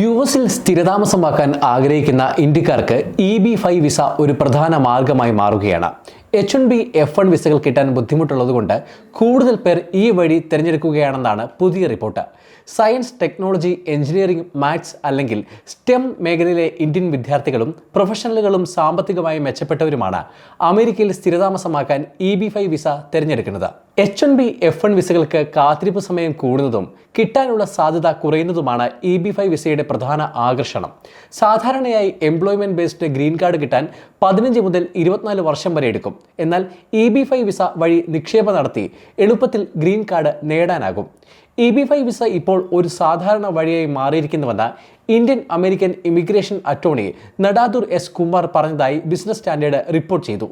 U എസിൽ സ്ഥിരതാമസമാക്കാൻ ആഗ്രഹിക്കുന്ന ഇന്ത്യക്കാർക്ക് ഇ ബി ഫൈവ് വിസ ഒരു പ്രധാന മാർഗമായി മാറുകയാണ്. H one B F one വിസകൾ കിട്ടാൻ ബുദ്ധിമുട്ടുള്ളതുകൊണ്ട് കൂടുതൽ പേർ ഈ വഴി തിരഞ്ഞെടുക്കുകയാണെന്നാണ് പുതിയ report. Science technology engineering maths അല്ലെങ്കിൽ സ്റ്റെം മേഖലയിലെ ഇന്ത്യൻ വിദ്യാർത്ഥികളും പ്രൊഫഷണലുകളും സാമ്പത്തികമായി മെച്ചപ്പെട്ടവരുമാണ്. അമേരിക്കയിൽ സ്ഥിരതാമസമാക്കാൻ ഇ ബി ഫൈവ് വിസ തിരഞ്ഞെടുക്കുന്നത്. H N B F one വിസകൾക്ക് കാത്തിരിപ്പ് സമയം കൂടുന്നതും കിട്ടാനുള്ള സാധ്യത കുറയുന്നതുമാണ് ഇ ബി ഫൈവ് വിസയുടെ പ്രധാന ആകർഷണം. സാധാരണയായി എംപ്ലോയ്മെന്റ് ബേസ്ഡ് ഗ്രീൻ കാർഡ് കിട്ടാൻ പതിനഞ്ച് മുതൽ ഇരുപത്തിനാല് വർഷം വരെ എടുക്കും. എന്നാൽ ഇ ബി ഫൈവ് വിസ വഴി നിക്ഷേപം നടത്തി എളുപ്പത്തിൽ ഗ്രീൻ കാർഡ് നേടാനാകും. ഇ ബി ഫൈവ് വിസ ഇപ്പോൾ ഒരു സാധാരണ വഴിയായി മാറിയിരിക്കുന്നുവെന്ന് Indian American immigration attorney Nadadur S Kumar പറഞ്ഞതായി ബിസിനസ് സ്റ്റാൻഡേർഡ് റിപ്പോർട്ട് ചെയ്തു.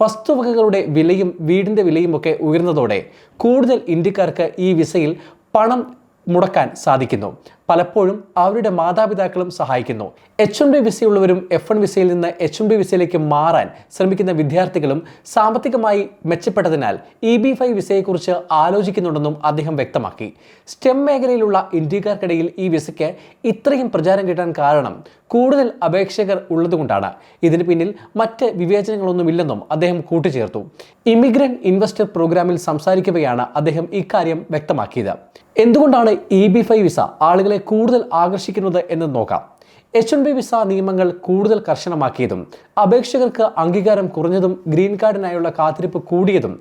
വസ്തുവകകളുടെ വിലയും വീടിന്റെ വിലയും ഒക്കെ ഉയർന്നതോടെ കൂടുതൽ ഇന്ത്യക്കാർക്ക് ഈ വിസയിൽ പണം മുടക്കാൻ സാധിക്കുന്നു. പലപ്പോഴും അവരുടെ മാതാപിതാക്കളും സഹായിക്കുന്നു. എച്ച് എം ബി വിസയുള്ളവരും എഫ് എൻ വിസയിൽ നിന്ന് എച്ച് എം ബി വിസയിലേക്ക് മാറാൻ ശ്രമിക്കുന്ന വിദ്യാർത്ഥികളും സാമ്പത്തികമായി മെച്ചപ്പെട്ടതിനാൽ ഇ ബി ഫൈവ് വിസയെക്കുറിച്ച് ആലോചിക്കുന്നുണ്ടെന്നും അദ്ദേഹം വ്യക്തമാക്കി. സ്റ്റെം മേഖലയിലുള്ള ഇന്ത്യക്കാർക്കിടയിൽ ഈ വിസയ്ക്ക് ഇത്രയും പ്രചാരം കിട്ടാൻ കാരണം കൂടുതൽ അപേക്ഷകർ ഉള്ളതുകൊണ്ടാണ്. ഇതിന് പിന്നിൽ മറ്റ് വിവേചനങ്ങളൊന്നുമില്ലെന്നും അദ്ദേഹം കൂട്ടിച്ചേർത്തു. ഇമിഗ്രന്റ് ഇൻവെസ്റ്റർ പ്രോഗ്രാമിൽ സംസാരിക്കവെയാണ് അദ്ദേഹം ഇക്കാര്യം വ്യക്തമാക്കിയത്. എന്തുകൊണ്ടാണ് ഇ ബി ഫൈവ് വിസ ആളുകളെ കൂടുതൽ ആകർഷിക്കുന്നത് എന്ന് നോക്കാം. എച്ച് എൻ ബി വിസ നിയമങ്ങൾ കൂടുതൽ കർശനമാക്കിയതും അപേക്ഷകർക്ക് അംഗീകാരം കുറഞ്ഞതും ഗ്രീൻ കാർഡിനായുള്ള കാത്തിരിപ്പ് കൂടിയതും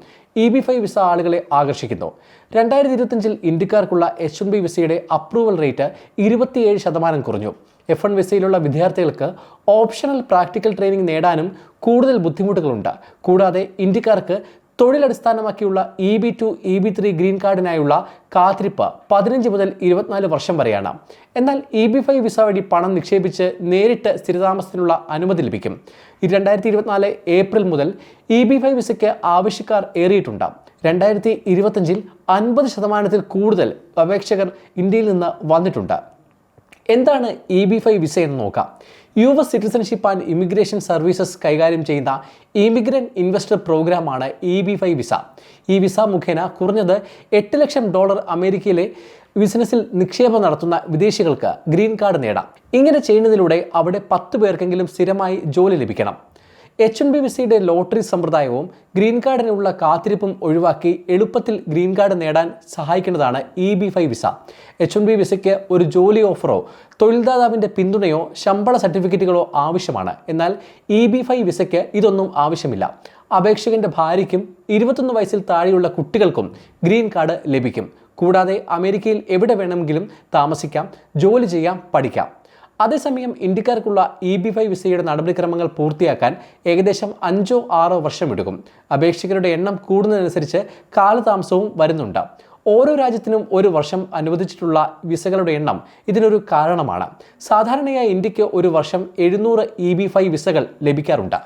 ഇ ബി ഫൈവ് വിസ ആളുകളെ ആകർഷിക്കുന്നു. രണ്ടായിരത്തി ഇരുപത്തഞ്ചിൽ ഇന്ത്യക്കാർക്കുള്ള എച്ച് എൻ ബി വിസയുടെ അപ്രൂവൽ റേറ്റ് ഇരുപത്തിയേഴ് ശതമാനം കുറഞ്ഞു. എഫ് എൺ വിസയിലുള്ള വിദ്യാർത്ഥികൾക്ക് ഓപ്ഷണൽ പ്രാക്ടിക്കൽ ട്രെയിനിങ് നേടാനും കൂടുതൽ ബുദ്ധിമുട്ടുകളുണ്ട്. കൂടാതെ ഇന്ത്യക്കാർക്ക് തൊഴിലടിസ്ഥാനമാക്കിയുള്ള E B two E B three green കാർഡിനായുള്ള കാത്തിരിപ്പ് പതിനഞ്ച് മുതൽ ഇരുപത്തിനാല് വർഷം വരെയാണ്. എന്നാൽ ഇ ബി ഫൈവ് വിസ വഴി പണം നിക്ഷേപിച്ച് നേരിട്ട് സ്ഥിരതാമസത്തിനുള്ള അനുമതി ലഭിക്കും. രണ്ടായിരത്തി ഇരുപത്തിനാല് ഏപ്രിൽ മുതൽ ഇ ബി ഫൈവ് വിസയ്ക്ക് ആവശ്യക്കാർ ഏറിയിട്ടുണ്ട്. രണ്ടായിരത്തി ഇരുപത്തഞ്ചിൽ അൻപത് ശതമാനത്തിൽ കൂടുതൽ അപേക്ഷകർ ഇന്ത്യയിൽ നിന്ന് വന്നിട്ടുണ്ട്. എന്താണ് ഇ ബി ഫൈവ് വിസ എന്ന് നോക്കാം. U S citizenship and immigration services കൈകാര്യം ചെയ്യുന്ന ഇമിഗ്രന്റ് ഇൻവെസ്റ്റർ പ്രോഗ്രാമാണ് ഇ ബി ഫൈവ് വിസ ഈ വിസ മുഖേന കുറഞ്ഞത് എട്ട് ലക്ഷം ഡോളർ അമേരിക്കയിലെ ബിസിനസ്സിൽ നിക്ഷേപം നടത്തുന്ന വിദേശികൾക്ക് ഗ്രീൻ കാർഡ് നേടാം. ഇങ്ങനെ ചെയ്യുന്നതിലൂടെ അവിടെ പത്ത് പേർക്കെങ്കിലും സ്ഥിരമായി ജോലി ലഭിക്കണം. എച്ച് എൻ ബി വിസയുടെ ലോട്ടറി സമ്പ്രദായവും ഗ്രീൻ കാർഡിനുള്ള കാത്തിരിപ്പും ഒഴിവാക്കി എളുപ്പത്തിൽ ഗ്രീൻ കാർഡ് നേടാൻ സഹായിക്കുന്നതാണ് E B five visa H N B വിസയ്ക്ക് ഒരു ജോലി ഓഫറോ തൊഴിൽദാതാവിന്റെ പിന്തുണയോ ശമ്പള സർട്ടിഫിക്കറ്റുകളോ ആവശ്യമാണ്. എന്നാൽ ഇ ബി ഫൈവ് വിസയ്ക്ക് ഇതൊന്നും ആവശ്യമില്ല. അപേക്ഷകന്റെ ഭാര്യയ്ക്കും ഇരുപത്തൊന്ന് വയസ്സിൽ താഴെയുള്ള കുട്ടികൾക്കും ഗ്രീൻ കാർഡ് ലഭിക്കും. കൂടാതെ അമേരിക്കയിൽ എവിടെ വേണമെങ്കിലും താമസിക്കാം ജോലി ചെയ്യാം പഠിക്കാം. അതേസമയം ഇന്ത്യക്കാർക്കുള്ള ഇ ബി ഫൈവ് വിസയുടെ നടപടിക്രമങ്ങൾ പൂർത്തിയാക്കാൻ ഏകദേശം അഞ്ചോ ആറോ വർഷം എടുക്കും അപേക്ഷകരുടെ എണ്ണം കൂടുന്നതനുസരിച്ച് കാലതാമസവും വരുന്നുണ്ട്. ഓരോ രാജ്യത്തിനും ഒരു വർഷം അനുവദിച്ചിട്ടുള്ള വിസകളുടെ എണ്ണം ഇതിനൊരു കാരണമാണ്. സാധാരണയായി ഇന്ത്യയ്ക്ക് ഒരു വർഷം എഴുന്നൂറ് ഇ ബി ഫൈവ് വിസകൾ ലഭിക്കാറുണ്ട്.